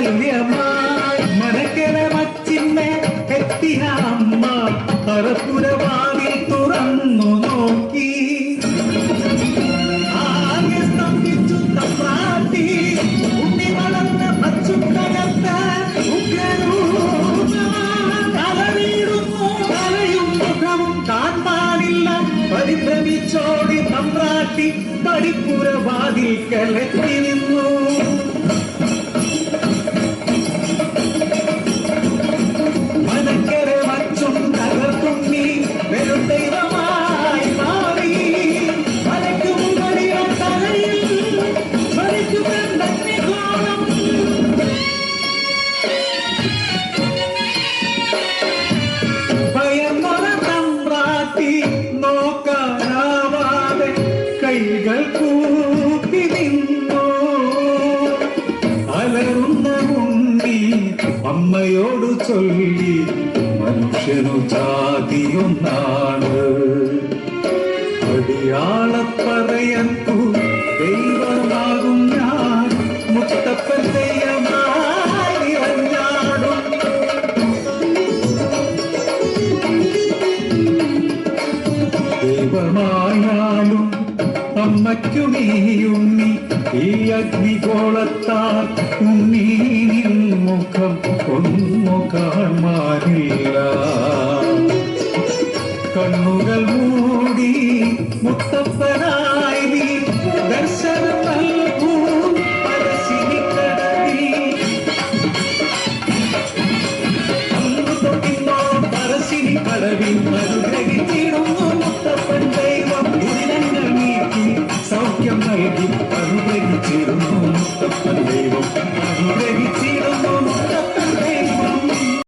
വാത്സല്യമായി മനക്കല മച്ചിന്നെ എത്തിയ അമ്മ കൈകൾ കൂപ്പി നിന്നു? അലറുന്ന ഉണ്ണി അമ്മയോട് ചൊല്ലി മനുഷ്യനു ജാതിയൊന്നാണ്. അടിയാളപ്പറയത്തു അമ്മയ്ക്കും ഈ അഗ്നിഗോളത്താൽ ഉണ്ണി മുഖം ഒന്നു കാണാനില്ല കണ്ണുകൾ മൂടി മുത്തപ്പനാ നൽകി അനുഗ്രഹിച്ചിരുന്നു മുത്തപ്പൻ ദൈവം